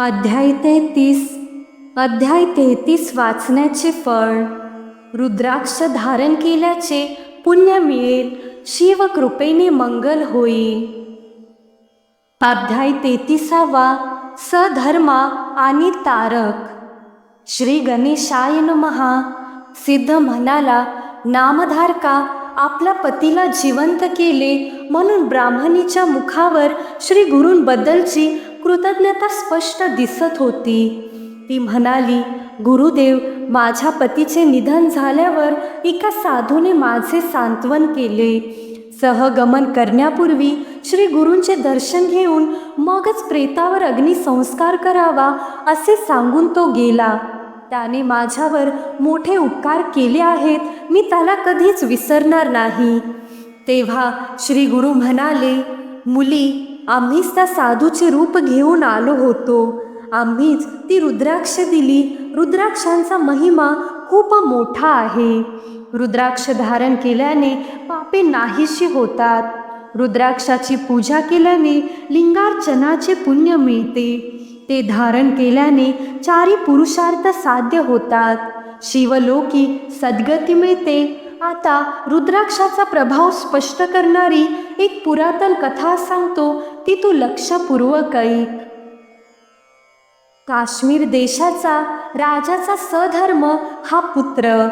अध्याय तेहतीस. अध्याय तेहतीस वाचण्याचे फळ. रुद्राक्ष धारण केल्याचे पुण्य मिळेल. शिवकृपेने मंगल होईल अध्याय तेहतीसावा. सधर्मा आणि तारक. श्री गणेशाय महा सिद्ध म्हणाला नामधारका आपल्या पतीला जिवंत केले म्हणून ब्राह्मणीच्या मुखावर श्री गुरूंबद्दलची कृतज्ञता स्पष्ट दिसत होती. ती म्हणाली गुरुदेव माझ्या पतीचे निधन झाल्यावर एका साधूने माझे सांत्वन केले. सहगमन करण्यापूर्वी श्री गुरूंचे दर्शन घेऊन मगच प्रेतावर अग्निसंस्कार करावा असे सांगून तो गेला. त्याने माझ्यावर मोठे उपकार केले आहेत मी त्याला कधीच विसरणार नाही. तेव्हा श्री गुरु म्हणाले मुली आम्हीच त्या साधूचे रूप घेऊन आलो होतो. आम्हीच ती रुद्राक्ष दिली. रुद्राक्षांचा महिमा खूप मोठा आहे. रुद्राक्ष धारण केल्याने पापे नाहीशी होतात. रुद्राक्षाची पूजा केल्याने लिंगार्चनाचे पुण्य मिळते. ते धारण केल्याने चारी पुरुषार्थ साध्य होतात. शिवलोकी सद्गती मिळते. आता रुद्राक्षाचा प्रभाव स्पष्ट करणारी एक पुरातन कथा सांगतो ती तू लक्षपूर्वक ऐक. काश्मीर देशाचा राजाचा सधर्म हा पुत्र.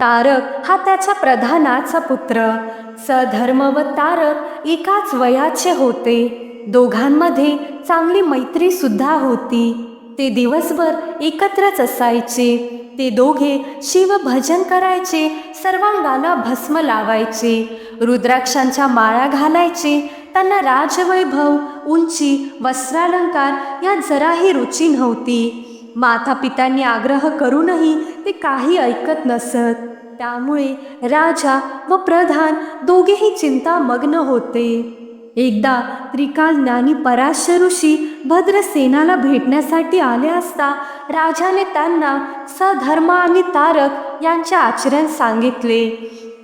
तारक हा त्याच्या प्रधानाचा पुत्र. सधर्म व तारक एकाच वयाचे होते. दोघांमध्ये चांगली मैत्री सुद्धा होती. ते दिवसभर एकत्रच असायचे. ते दोघे शिवभजन करायचे सर्वांगाला भस्म लावायचे. रुद्राक्षांच्या माळा घालायचे त्यांना राजवैभव उंची वस्त्रालंकार यात जराही रुची नव्हती. माता पित्यांनी आग्रह करूनही ते काही ऐकत नसत. त्यामुळे राजा व प्रधान दोघेही चिंतामग्न होते. एकदा त्रिकाल ज्ञानी पराशर ऋषी भद्रसेनाला भेटण्यासाठी आले असता राजाने त्यांना सधर्म आणि तारक यांचे आचरण सांगितले.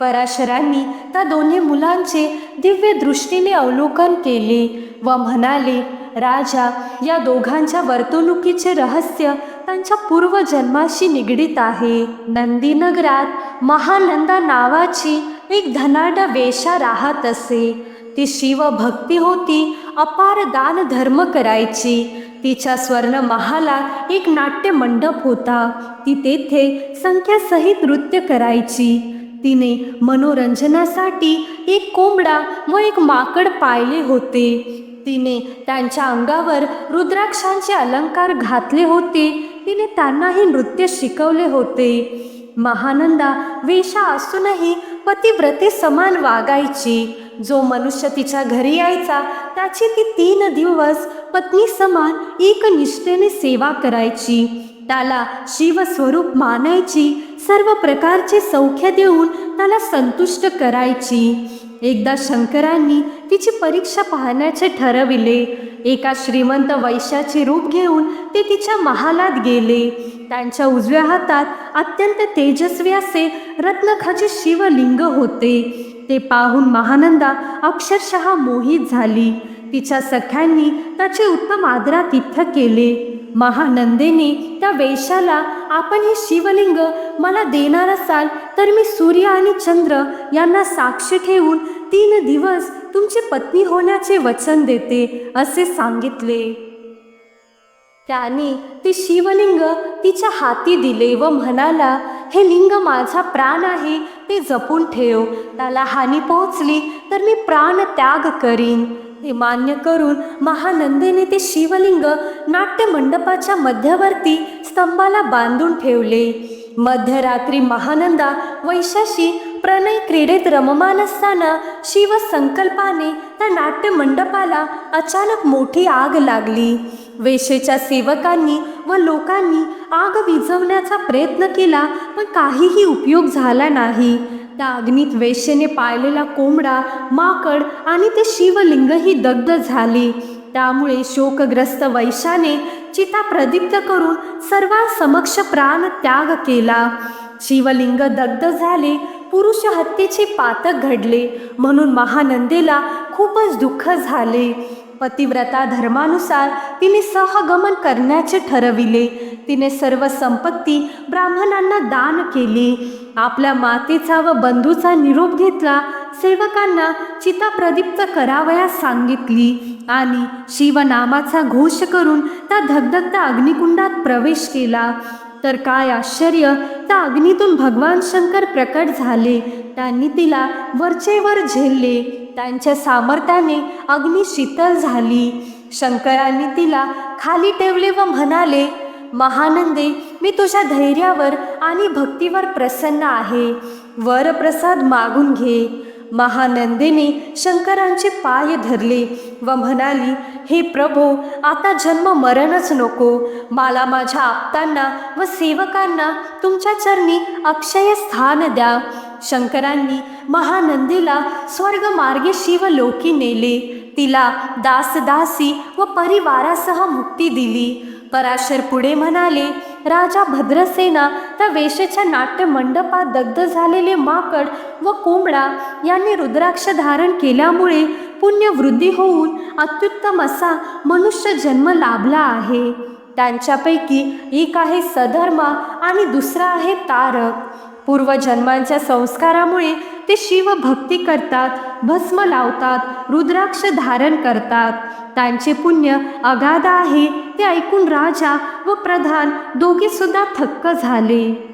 पराशरांनी त्या दोन्ही मुलांचे दिव्य दृष्टीने अवलोकन केले व म्हणाले राजा या दोघांच्या वर्तणुकीचे रहस्य त्यांच्या पूर्वजन्माशी निगडीत आहे. नंदीनगरात महानंदा नावाची एक धनाढ वेशा राहत असे. ती शिवभक्ती होती अपार दान धर्म करायची. तिच्या स्वर्ण महालात एक नाट्य मंडप होता. ती तेथे संख्यासहित नृत्य करायची. तिने मनोरंजनासाठी एक कोंबडा व एक माकड पाळले होते. तिने त्यांच्या अंगावर रुद्राक्षांचे अलंकार घातले होते. तिने त्यांनाही नृत्य शिकवले होते. महानंदा वेशा असूनही पतिव्रते समान वागायची. जो मनुष्य तिच्या घरी यायचा त्याची ती तीन दिवस पत्नी समान एक निष्ठेने सेवा करायची. त्याला शिवस्वरूप मानायची सर्व प्रकारचे सौख्य देऊन त्याला संतुष्ट करायची. एकदा शंकरांनी तिची परीक्षा पाहण्याचे ठरविले. एका श्रीमंत वैश्याचे रूप घेऊन ते तिच्या महालात गेले. त्यांच्या उजव्या हातात अत्यंत तेजस्वी असे रत्नखाचे शिवलिंग होते. ते पाहून महानंदा अक्षरशः मोहित झाली. तिच्या सख्यांनी त्याचे उत्तम आदरातिथ्य केले. महानंदेने त्या वेशाला आपण हे शिवलिंग मला देणार असाल तर मी सूर्य आणि चंद्र यांना साक्ष ठेवून तीन दिवस तुमची पत्नी होण्याचे वचन देते असे सांगितले. त्याने ते शिवलिंग तिच्या हाती दिले व म्हणाला हे लिंग माझा प्राण आहे ते जपून ठेव. त्याला हानी पोहोचली तर मी प्राण त्याग करीन. हे मान्य करून महानंदेने ते शिवलिंग नाट्यमंडपाच्या मध्यवर्ती स्तंभाला बांधून ठेवले. मध्यरात्री महानंदा वैशाशी प्रणय क्रीडेत रममान असताना शिवसंकल्पाने त्या नाट्यमंडपाला अचानक मोठी आग लागली. वेशेच्या सेवकांनी व लोकांनी आग विझवण्याचा प्रयत्न केला पण काहीही उपयोग झाला नाही. त्या अग्नीत वेशेने पाळलेला कोंबडा माकड आणि ते शिवलिंगही दग्ध झाले. त्यामुळे शोकग्रस्त वैशाने चिता प्रदीप्त करून सर्वांसमक्ष प्राण त्याग केला. शिवलिंग दग्ध झाले पुरुष हत्येचे पातक घडले. म्हणून महानंदेला खूपच दुःख झाले. पतिव्रता धर्मानुसार तिने सहगमन करण्याचे ठरविले. तिने सर्व संपत्ती ब्राह्मणांना दान केली. आपल्या मातेचा व बंधूचा निरोप घेतला. सेवकांना चिता प्रदीप्त करावयास सांगितली आणि शिवनामाचा घोष करून त्या धगधगत्या अग्निकुंडात प्रवेश केला. तर काय आश्चर्य? त्या अग्नीतून भगवान शंकर प्रकट झाले. त्यांनी तिला वरचेवर झेलले. त्यांच्या सामर्थ्याने अग्नी शीतल झाली. शंकरांनी तिला खाली ठेवले व म्हणाले महानंदे मी तुझ्या धैर्यावर आणि भक्तीवर प्रसन्न आहे. वरप्रसाद मागून घे. महानंदिनी शंकरांचे पाय धरले व म्हणाली हे प्रभो आता जन्म मरणच नको. मला माझ्या आप्तांना व सेवकांना तुमच्या चरणी अक्षय स्थान द्या. शंकरांनी महानंदीला स्वर्गमार्गे शिवलोकी नेले. तिला दासदासी व परिवारासह मुक्ती दिली. पराशर पुढे म्हणाले राजा भद्रसेना त्या वेशेच्या नाट्य मंडपात दग्ध झालेले माकड व कोंबडा यांनी रुद्राक्ष धारण केल्यामुळे पुण्यवृद्धी होऊन अत्युत्तम असा मनुष्य जन्म लाभला आहे. त्यांच्यापैकी एक आहे सधर्मा आणि दुसरा आहे तारक. पूर्वजन्मांच्या संस्कारामुळे ते शिवभक्ती करतात भस्म लावतात रुद्राक्ष धारण करतात. त्यांचे पुण्य अगाध आहे ते ऐकून राजा व प्रधान दोघे सुद्धा थक्क झाले.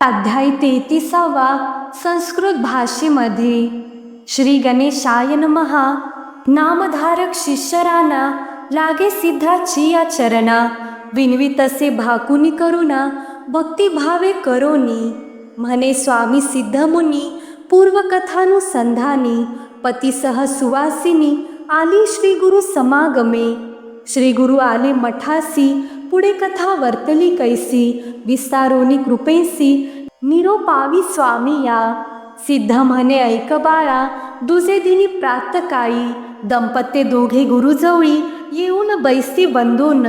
अध्याय तेहतीसावा संस्कृत भाषेमध्ये. श्री गणेशाय महा नामधारक शिष्यराना लागे सिद्धाची या चरणा. विनवी तसे भाकुनी करुणा भक्तिभावे करोनी म्हणे स्वामी सिद्धमुनी पूर्वकथानुसंधानी पतीसह सुवासिनी आली श्री गुरु समागमे। श्री गुरु आले मठासी पुढे कथा वर्तली कैसी विस्तारोनी कृपेसी निरोपावी स्वामी या। सिद्ध म्हणे ऐक बाळा दुजे दिनी प्रातकाळी दंपत्य दोघे गुरुजवळी येऊन बैसी बंधून।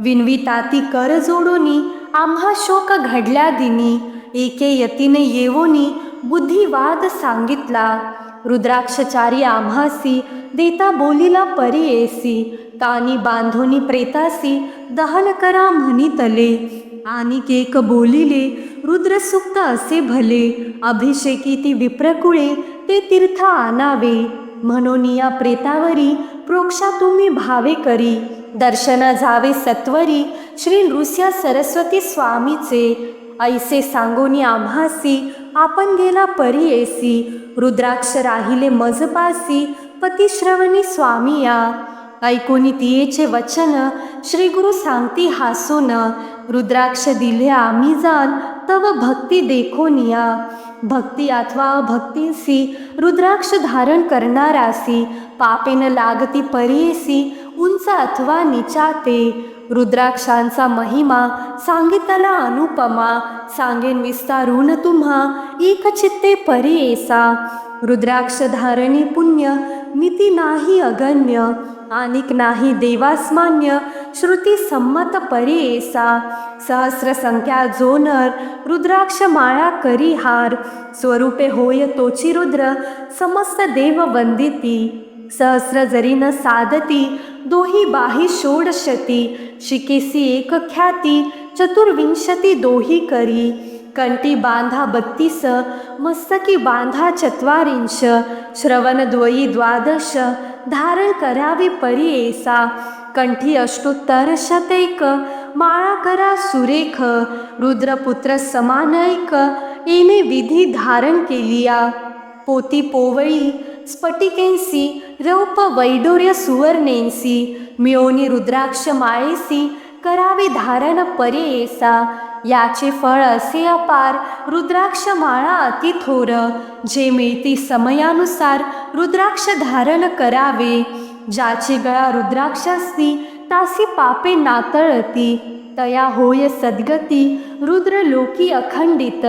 विनविता ती कर जोडोनी आम्हा शोक घडल्या दिनी एके यतीने येवोनी बुद्धिवाद सांगितला. रुद्राक्षचारी आम्हासी देता बोलीला परी एसी तानी बांधोनी प्रेतासी दहन करा म्हणितले. आणि केक बोलिले रुद्रसुक्त असे भले अभिषेकी ती विप्रकुळे ते तीर्थ आणावे. म्हणून या प्रेतावरी प्रोक्षा तुम्ही भावे करी. दर्शना जावे सत्वरी श्री नृस्या सरस्वती स्वामीचे. ऐसे सांगोनी आम्हासी आपण गेला परी एसी रुद्राक्ष राहिले मजपासी पतिश्रवणी स्वामी या ऐकोनी तियेचे वचन श्री गुरु सांगती हासून. रुद्राक्ष दिले आम्ही जाण तव भक्ती देखोनिया. भक्ती अथवा भक्तीसी रुद्राक्ष धारण करणारासी. पापेन लागती परीसी उंच अथवा निचाते रुद्राक्षांचा महिमा सांगितला अनुपमा सांगेन विस्तारून तुम्हा एकचित्ते परीएसा रुद्राक्ष धारणी पुण्य मिती नाही अगण्य आणिक नाही देवास्मान्य श्रुती संमत परीएसा सहस्र संख्या जोनर रुद्राक्ष माळा करी हार स्वरूपे होय तोची रुद्र समस्त देव वंदिती. सहस्र जरी न साधती दोही बाही षोडशती शिकेसी एक ख्याती चतुर्विंशती दोही करी. कंठी बांधा बत्तीस मस्तकी बांधा चत्वारिंश श्रवणद्वयी द्वादश धारण करावी परी एसा. कंठी अष्टोत्तर शतैक माळा करा सुरेख रुद्रपुत्र समानैक येणे विधी धारण केलिया. पोती पोवळी स्फटिकेंसी रौप वैडूर्य सुवर्णेंसी मिळोनी रुद्राक्ष माळेसी करावे धारण परेसा याचे फळ असे अपार रुद्राक्ष माळा अति थोर जे मिळती समयानुसार रुद्राक्ष धारण करावे ज्याची गळा रुद्राक्ष असती तासी पापे नातळती तया होय सद्गती रुद्रलोकी अखंडित.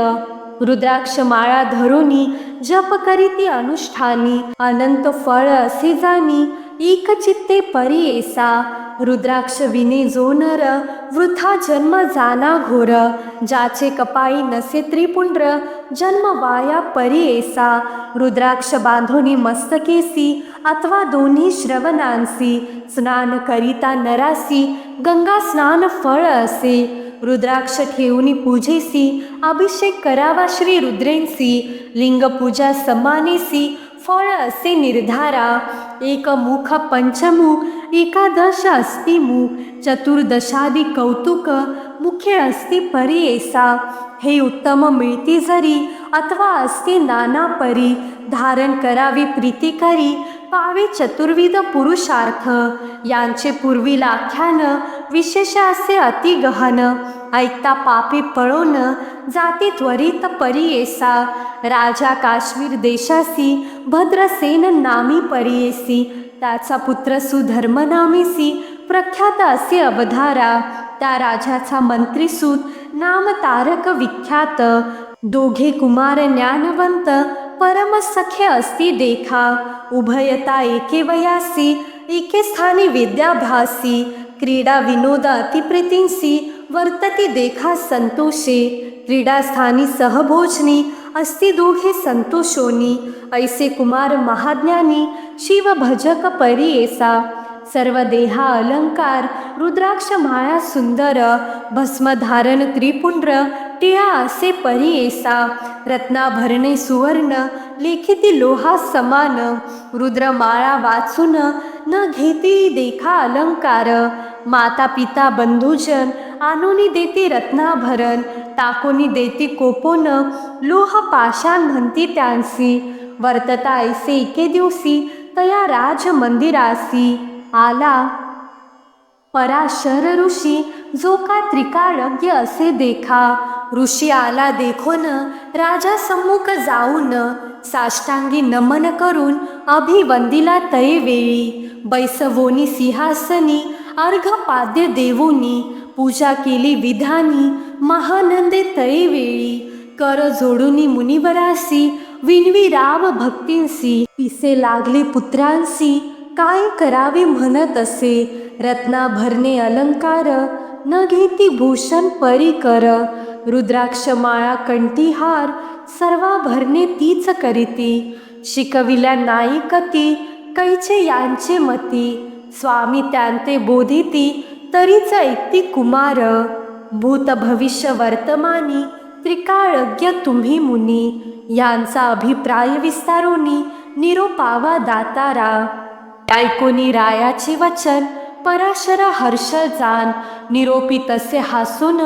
रुद्राक्ष माळा धरुनी जप करीती अनुष्ठानी अनंत फळ असे जाणी एकचित्ते परी एसा रुद्राक्ष विने जोनर वृथा जन्म जाना घोर ज्याचे कपाई नसे त्रिपुंड्र जन्म वाया परी एसा रुद्राक्ष बांधोनी मस्तकेसी अथवा दोन्ही श्रवणांसी स्नान करिता नरासी गंगा स्नान फळ असे. रुद्राक्ष ठेवून पूजेसी अभिषेक करावा श्री रुद्रेंसी लिंग पूजा समानेसी फळ असे निर्धारा एक मुख पंचमुख एकादश अस्ति मुख चतुर्दशादी कौतुक मुख्य अस्ति परी एसा हे उत्तम मिळती जरी अथवा अस्ति नाना परी धारण करावी प्रीती करी पावे चतुर्विध पुरुषार्थ. यांचे पूर्वी आख्यान विशेष असे अतिगहन ऐकता पापी पळोन जाती त्वरित परियेसा राजा काश्मीर देशासी भद्रसेन नामी परियेसी त्याचा पुत्र सुधर्म नामीसी प्रख्यात असे अवधारा. त्या राजाचा मंत्रीसूत नाम तारक विख्यात दोघे कुमार ज्ञानवंत परमसख्य असती देखा उभयता एके वयासी एके स्थानी विद्याभासी क्रीडा विनोद अतिप्रीतींसी वर्तती देखा संतोषे क्रीडास्थानी सहभोजनी अस्ति दोघे संतोषोनी ऐसे कुमार महाज्ञानी शिवभजक परी एसा सर्व देहा अलंकार रुद्राक्ष माया सुंदर भस्मधारण त्रिपुंड्र टिळा असे परी एसा रत्नाभरणे सुवर्ण लेखिती लोहा समान रुद्रमाळा वाचून न घेती देखा अलंकार माता पिता बंधुजन आणूनी देती रत्नाभरण टाकोनी देती कोपोन लोह पाषाण म्हणती त्यांसी वर्तता ऐसे एके दिवशी तया राज मंदिरासी. आला. पराशर ऋषी जो का त्रिकाळज्ञ असे देखा. ऋषी आला देखून राजा सम्मुख जाऊन साष्टांगी नमन करून अभिवंदिला तये वेळी. बैसवोनी सिंहासनी अर्घपाद्य देवोनी पूजा केली विधानी महानंदे तये वेळी. कर जोडूनी मुनिवरासी विनवी राव भक्तींसी पिसे लागले पुत्रांसी काय करावे म्हणत असे? रत्ना भरणे अलंकार न घेती भूषण परिकर. रुद्राक्ष माळा कंठीहार सर्वा भरणे तीच करीती. शिकविल्या नाईकती कैचे यांचे मती. स्वामी त्यांते बोधिती तरीच ऐकती कुमार. भूत भविष्य वर्तमानी त्रिकाळज्ञ तुम्ही मुनी. यांचा अभिप्राय विस्तारोनी निरोपावा दातारा. ऐकोनी रायाचे वचन पराशर हर्ष जान निरोपी तसे हसून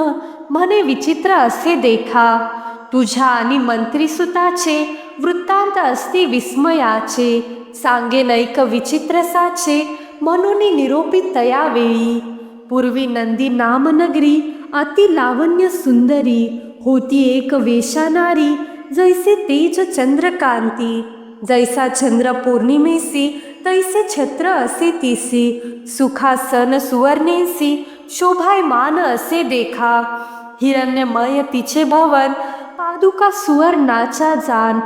म्हणे विचित्र असे देखा. तुझ्या आणि मंत्रीसुताचे वृत्तांत असती विस्मयाचे सांगे नैक विचित्र विचित्रसाचे म्हणून निरोपी तयावेळी. पूर्वी नंदी नामनगरी अति लावण्य सुंदरी होती एक वेशानारी जैसे तेज चंद्रकांती. जैसा चंद्र पौर्णिमेसी तैसे छत्र असे तिसी सुखासन सुवर्णेसी शोभायमान असे देखा. हिरण्यमय तिचे भवन पादुका सुवर्णाचा जान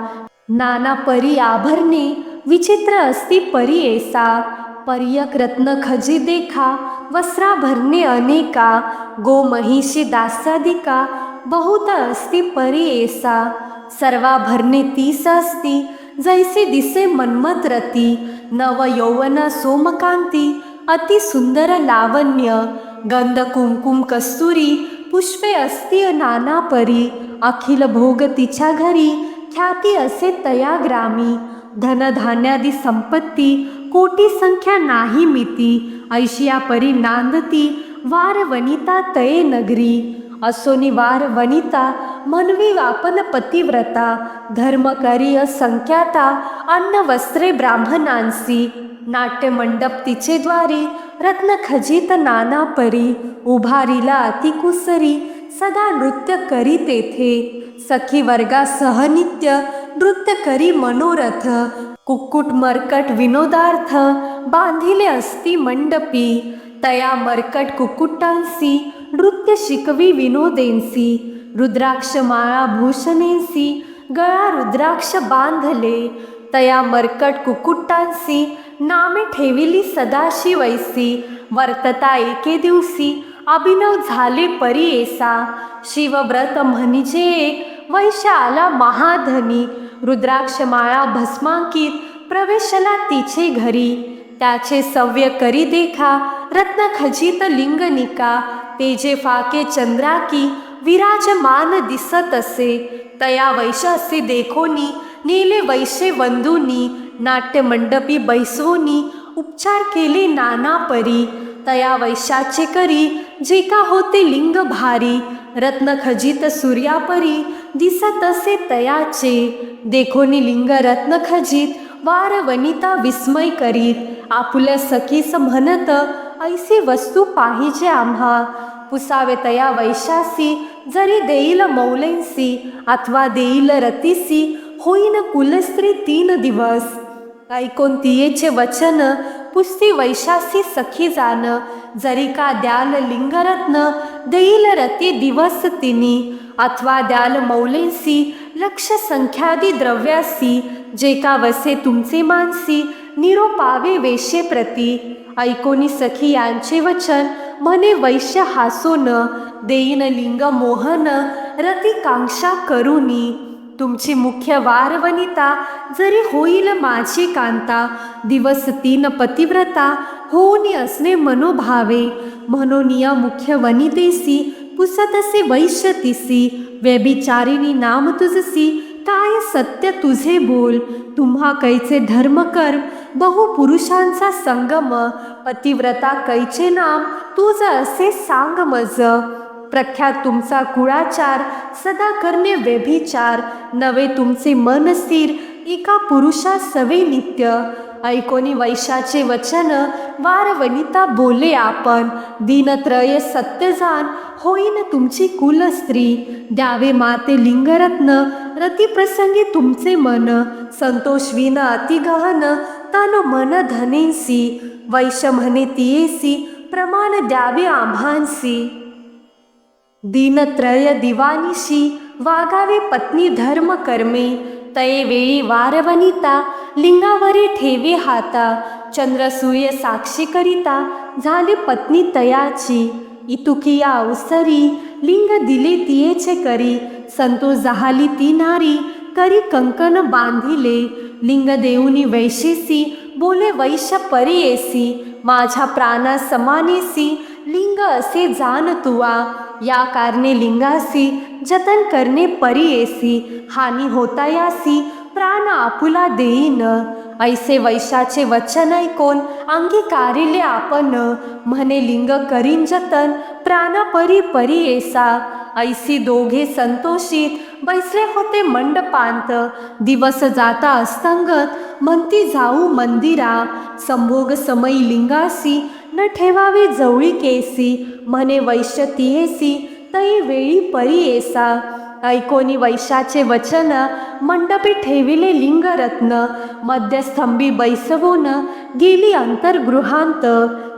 नाना परी आभरणे विचित्र असती परी एसा. पर्यक रत्न खजी देखा वस्त्राभरणे अनेका. गो महिषी दासादिका बहुत असती परी एसा. सर्वाभरणे तीस असती जैसे दिसे मन्मथ रती नव यौवन सोमकांती अति सुंदर लावण्य गंध कुमकुम कस्तुरी पुष्पे अस्ति नाना परी अखिल भोग तिच्या घरी ख्याती असे तया ग्रामी धनधान्यादी संपत्ती कोटी संख्या नाही मिती ऐशिया परी नांदती वार वनिता तये नगरी असोनिवार वनिता मनवी वापन पतिव्रता धर्म करी असंख्याता अन्न वस्त्रे ब्राह्मणांसी नाट्यमंडप तिचे द्वारी रत्न खजित नाना परी उभारीला अतिकुसरी सदा नृत्य करी तेथे सखी वर्गा सहनित्य नृत्य करी मनोरथ कुक्कुट मरकट विनोदार्थ बांधिले असती मंडपी तया मरकट कुक्कुटांसी नृत्य शिकवी विनोदेंसी रुद्राक्ष माळा भूषणेंसी गळा रुद्राक्ष बांधले तया मरकट कुक्कुटांसी नामे ठेविली सदाशी वैसी वर्तता एके दिवशी अभिनव झाले परियेसा शिवव्रत म्हणजे एक वैश्य आला महाधनी रुद्राक्षमाळा भस्मांकित प्रवेशला तिचे घरी त्याचे सव्य करी देखा रत्न खचित लिंगनिका तेजे फाके चंद्राकी विराजमान दिसत असे तया वैशासी देखोनी नेले वैशे वंदुनी नाट्यमंडपी बैसवोनी उपचार केले नाना परी तया वैशाचे करी जे का होते लिंग भारी रत्न खजित सूर्यापरी दिसत असे तयाचे देखोनी लिंग रत्न खजित वार वनिता विस्मय करीत आपुल्या सखीस म्हणत ऐसी वस्तू पाहिजे आम्हा. पुसावे तया वैशासी जरी देईल मौलेंसी अथवा देईल रतीसी होईन कुलस्त्री तीन दिवस. ऐकून तियेचे वचन पुस्ती वैशासी सखी जान. जरी का द्याल लिंगरत्न देईल रती दिवस तिनी. अथवा द्याल मौलेंसी लक्ष संख्यादी द्रव्यासी. जे का वसे तुमचे मानसी निरोपावे वेशे प्रती. ऐकोनी सखी यांचे वचन म्हणे वैश्य हासून देईन लिंग मोहन रती कांक्षा करुनी. तुमची मुख्य वारवनिता जरी होईल माझी कांता दिवस तीन पतिव्रता होऊनी असणे मनोभावे. म्हणून या मुख्य वनितेसी पुसतसे वैश्य तिसी व्यभिचारिणी नाम तुझसी काय सत्य तुझे बोल. तुम्हा कैचे धर्मकर्म बहुपुरुषांचा संगम. पतिव्रता कैचे नाम तुझ असे सांग मज. प्रख्यात तुमचा कुळाचार सदा करणे व्यभिचार. नवे तुमचे मन स्थिर एका पुरुषा सवे नित्य. ऐकोनी वैशाचे वचन वार वनिता बोले आपण. दिनत्रय सत्यजान होईन तुमची कुलस्त्री. द्यावे माते लिंगरत्न रतिप्रसंगी तुमचे मन. संतोषवीन अतिगहन तन मन धनेसी. वैश म्हणे तियेसी प्रमाण द्यावे आम्हांसी. दिनत्रय दिवानिशी वागावे पत्नी धर्म कर्मे तये वेळी वारवनिता लिंगावरी ठेवे हाता चंद्रसूर्य साक्षी करिता झाली पत्नी तयाची इतुकिया अवसरी लिंग दिले तियेचे करी संतोष जहाली ती नारी करी कंकण बांधिले लिंग देऊनी वैशेसी बोले वैश्य परी येसी माझ्या प्राणा समानेसी लिंग असे जान तुवा या कारणे लिंगासी जतन करणे परी येसी हानी होता यासी प्राण आपुला देईन. ऐसे वैशाचे वचन ऐकून अंगीकारिले आपण. म्हणे लिंग करीन जतन प्राणपरी परी येसा ऐसी दोघे संतोषित बैसले होते मंडपांत. दिवस जाता अस्तंगत म्हणती जाऊ मंदिरा. संभोग समयी लिंगासी न ठेवावे जवळी केसी म्हणे वैश्य तिहेसी तई वेळी परी येसा. ऐकोनी वैशाचे वचन मंडपी ठेविले लिंगरत्न मध्यस्तंभी बैसवून गेली अंतर्गृहांत.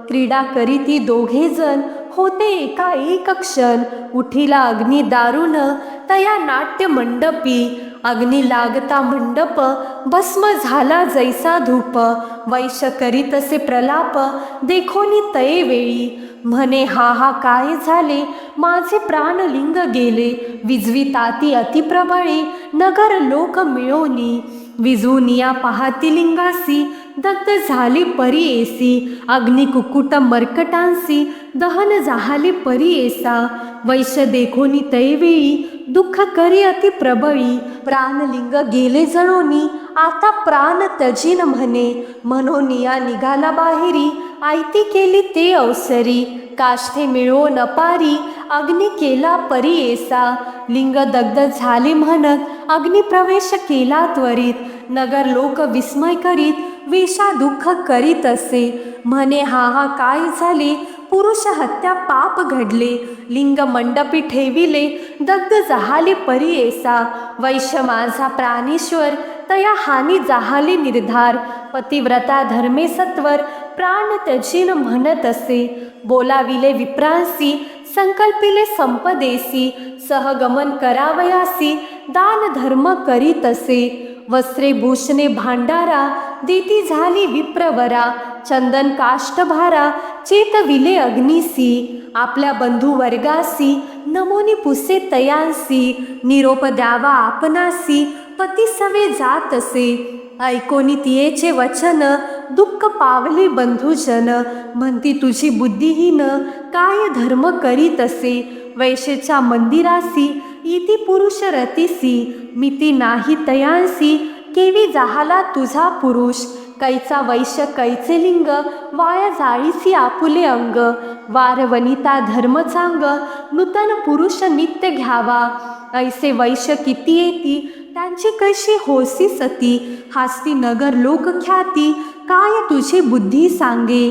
क्रीडा करीती दोघे जण होते एका एक क्षण. उठीला अग्नी दारुण तया नाट्य मंडपी. अग्नी लागता मंडप भस्म झाला जैसा धूप. वैश करीतसे प्रलाप देखोनी तये वेळी. म्हणे हा हा काय झाले? माझे प्राणलिंग गेले. विजवी ताती अतिप्रबळे नगर लोक मिळवणी विजूनिया पाहाती लिंगासी दग्ध झाली परी एसी अग्निकुकुट मर्कटांसी दहन झाले परी एसा वैश्य देखोनी तैवेळी दुःख करी अति प्रबळी प्राणलिंग गेले जणोनी आता प्राण तजीन म्हणे म्हणून या निघाला बाहेरी आयती केली ते अवसरी काष्ठे मिळो नपारी अग्नी केला परी एसा लिंग दग्ध झाले म्हणत अग्निप्रवेश केला त्वरित नगर लोक विस्मय करीत वेशा दुःख करीत असे म्हणे हा हा काय झाले पुरुष हत्या पाप घडले लिंग मंडपी ठेविले दग्ध जहाले परी एसा वैश्य माझा प्राणेश्वर तया हानी जहाली निर्धार. पतिव्रता धर्मे सत्वर प्राण त्यजीन म्हणत असे. बोलाविले विप्रांसी संकल्पिले संपदेसी. सहगमन करावयासी दान धर्म करीत असे. वस्त्रे भूषणे भांडारा देती झाली विप्रवरा. चंदन काष्टभारा चेतविले अग्निसी आपल्या बंधुवर्गासी नमोनी पुसे तयांसी निरोप द्यावा आपणासी पती सवे जात असे ऐकोनी तियेचे वचन दुःख पावले बंधुजन म्हणती तुझी बुद्धिहीन काय धर्म करीत असे वैशेच्या मंदिरासी इति पुरुष रतीसी मिती नाही तयांसी केवी जाहाला तुझा पुरुष? कैचा वैश्य कैचे लिंग वाया जाळीसी आपुले अंग वार वनिता धर्म चांग नूतन पुरुष नित्य घ्यावा. ऐसे वैश्य किती येती त्यांची कशी होसी सती हास्ती नगर लोकख्याती काय तुझी बुद्धी सांगे?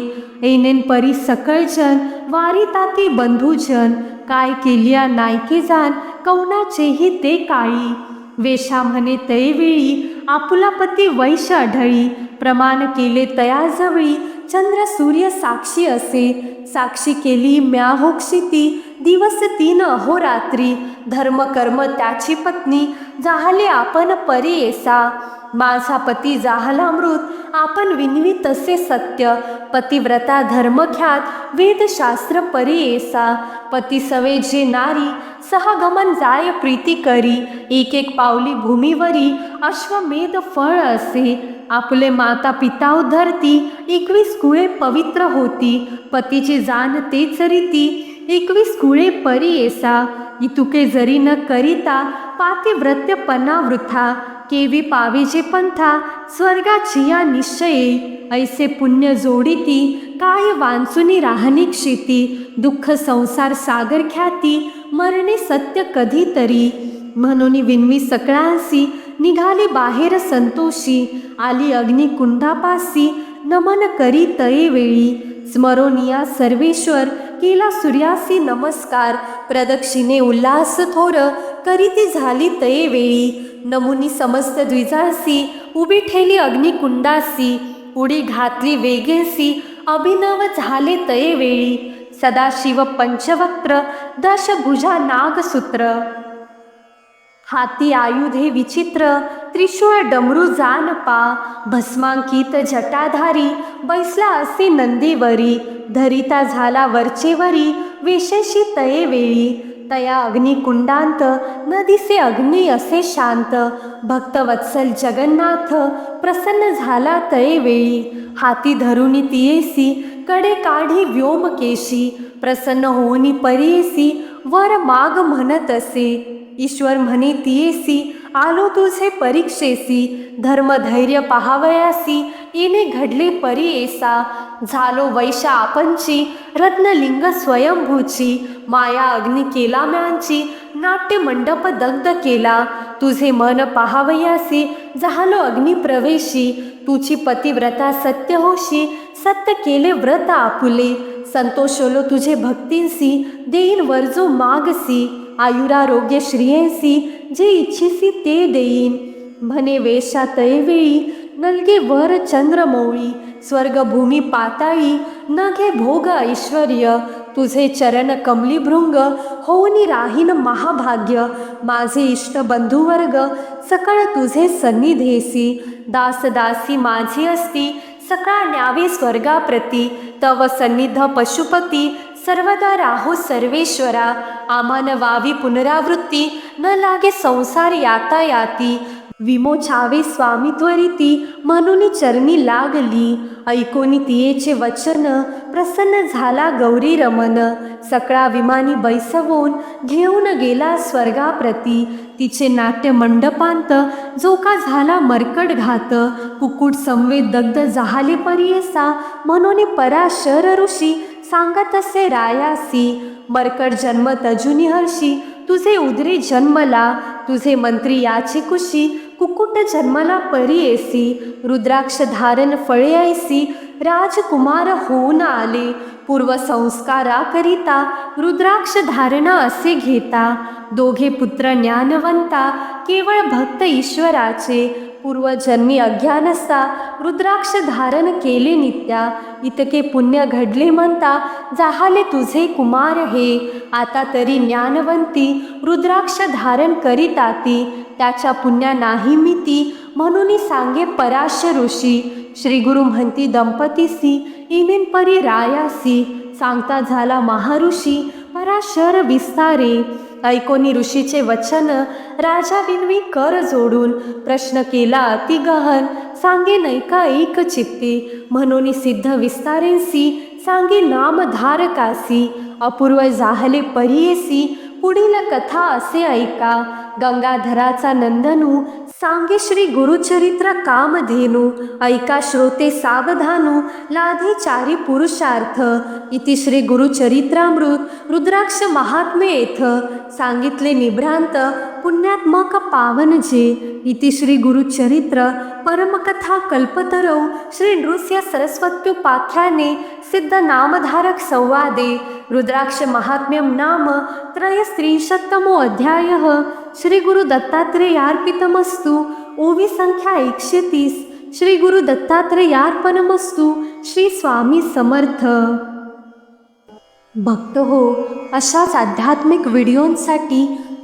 एनेन परी सकळजन वारी ताती बंधुजन काय केलिया नायके जाण कौनाचेही ते काळी? वेशा म्हणे तैवेळी आपुला पती वैश्य आढळी प्रमाण केले तयाजवळी चंद्र सूर्य साक्षी असे. साक्षी केली म्या होक्षिती दिवस तीन अहोरात्री धर्म कर्म त्याची पत्नी. जाहले आपण परी येसा माझा पती जाहला मृत. आपण विनवी तसे सत्य. पतिव्रता धर्मख्यात. वेदशास्त्र परी येसा पती सवे जे नारी. सहगमन जाय प्रीती करी. एक एक पावली भूमीवरी. अश्वमेध फळ असे. आपले माता पिता उधरती. एकवीस कुळे पवित्र होती. पतीची जाण तेच रीती एकवीस कुळे परी येसा इतुके जरी न करिता पातिव्रत्य पना वृथा. केवी पावेजे पंथा स्वर्गाची या निश्चये. ऐसे पुण्य जोडीती काय वांचुनी राहणी क्षिती. दुःख संसार सागर ख्याती मरणे सत्य कधीतरी. म्हणून विनवी सकळांसी निघाली बाहेर संतोषी. आली अग्निकुंडापासी नमन करी तये वेळी. स्मरोनिया सर्वेश्वर केला सूर्यासी नमस्कार प्रदक्षिणे उल्हास थोर करीती झाली तये वेळी. नमुनी समस्त द्विजासी उभी ठेली अग्निकुंडासी उडी घातली वेगेसी अभिनव झाले तये वेळी. सदाशिव पंचवक्त्र दशभुजा नागसूत्र. हाती आयुधे विचित्र त्रिशूळ डमरू जान पा भस्मांकित जटाधारी बैसला असे नंदीवरी धरिता झाला वरचेवरी वेशेशी तये वेळी तया अग्निकुंडांत नदीसे अग्नी असे शांत भक्तवत्सल जगन्नाथ प्रसन्न झाला तये वेळी हाती धरुणी तियेसी कडे काढी व्योमकेशी प्रसन्न होऊनी परियेसी वर माग म्हणत असे. ईश्वर म्हणे तियेसी आलो तुझे परीक्षेसी धर्मधैर्य पहावयासी येणे घडले परी येसा झालो वैशा आपणची रत्नलिंग स्वयंभूची माया अग्नी केला म्यांची नाट्य मंडप दग्ध केला तुझे मन पहावयासी झालो अग्निप्रवेशी तुझी पतिव्रता सत्य होशी सत्य केले व्रत आपुले संतोषोलो तुझे भक्तींसी देईन वरजो मागसी आयुरारोग्य श्रियेसी जे इच्छिसी ते देईन. म्हणे वेशा तैवेळी नलगे वर चंद्रमौळी स्वर्गभूमी पाताळी नघे भोग ऐश्वर्य तुझे चरण कमलीभृंग होऊनी राहीन महाभाग्य माझे इष्ट बंधुवर्ग सकळ तुझे सन्निधेसी. दासदासी माझी असती सकाळ न्यावे स्वर्गाप्रती तव सन्निध पशुपती सर्वदा राहो सर्वेश्वरा आमान वावी पुनरावृत्ती न लागे संसार यातायाती विमोछावे स्वामी त्वरिती म्हणून चरणी लागली. ऐकोनी तियेचे वचन प्रसन्न झाला गौरी रमन. सकळा विमानी बैसवून घेऊन गेला स्वर्गाप्रती. तिचे नाट्य मंडपांत जो का झाला मरकट घात. कुकुट संवेद दग्ध झाले परियेसा म्हणून पराशर ऋषी सांगत असे रायासी मरकट जन्म तजुनी हर्षी तुझे उदरे जन्मला तुझे मंत्री याची कुशी कुकुट जन्मला परी येसी रुद्राक्ष धारण फळे ऐसी राजकुमार होऊन आले पूर्वसंस्काराकरिता रुद्राक्ष धारण असे घेता दोघे पुत्र ज्ञानवंता केवळ भक्त ईश्वराचे पूर्वजन्मी अज्ञानसा रुद्राक्ष धारण केले नित्या. इतके पुण्य घडले म्हणता जाहाले तुझे कुमार हे. आता तरी ज्ञानवंती रुद्राक्ष धारण करीताती. त्याच्या पुण्या नाही मिती. म्हणून सांगे पराश ऋषी. श्री गुरु म्हणती दंपतीसी इमेन परी रायासी सांगता झाला महाऋषी पराशर विस्तारे. ऐकोनी ऋषीचे वचन राजा विनवी कर जोडून प्रश्न केला ती गहन सांगे नैका एक चित्ती? म्हणून सिद्ध विस्तारेसी सांगे नामधारकासी अपूर्व जाहले परियेसी पुढील कथा असे ऐका. गंगाधराचा नंदनू सांगे श्री गुरुचरित्र कामधेनू. ऐका श्रोते सावधानू लाधे चारी पुरुषार्थ. इति श्री गुरुचरित्रामृत रुद्राक्ष महात्मे येथ. सांगितले निभ्रांत पुण्यात्मक पावन जे इति श्री गुरुचरित्र परमकथा कल्पतरौ श्री नृस्य सरस्वत्युपाख्याने सिद्ध नामधारक संवादे रुद्राक्ष नाम त्रयस्त्रिंशत्तमो अध्यायः। श्री गुरु दत्तात्रेयार्पितमस्तु। ओवी संख्या एकशे तीस श्री गुरु दत्तात्रेयार्पणमस्तु। श्री स्वामी समर्थ। भक्त हो अशाच आध्यात्मिक व्हिडिओंसाठी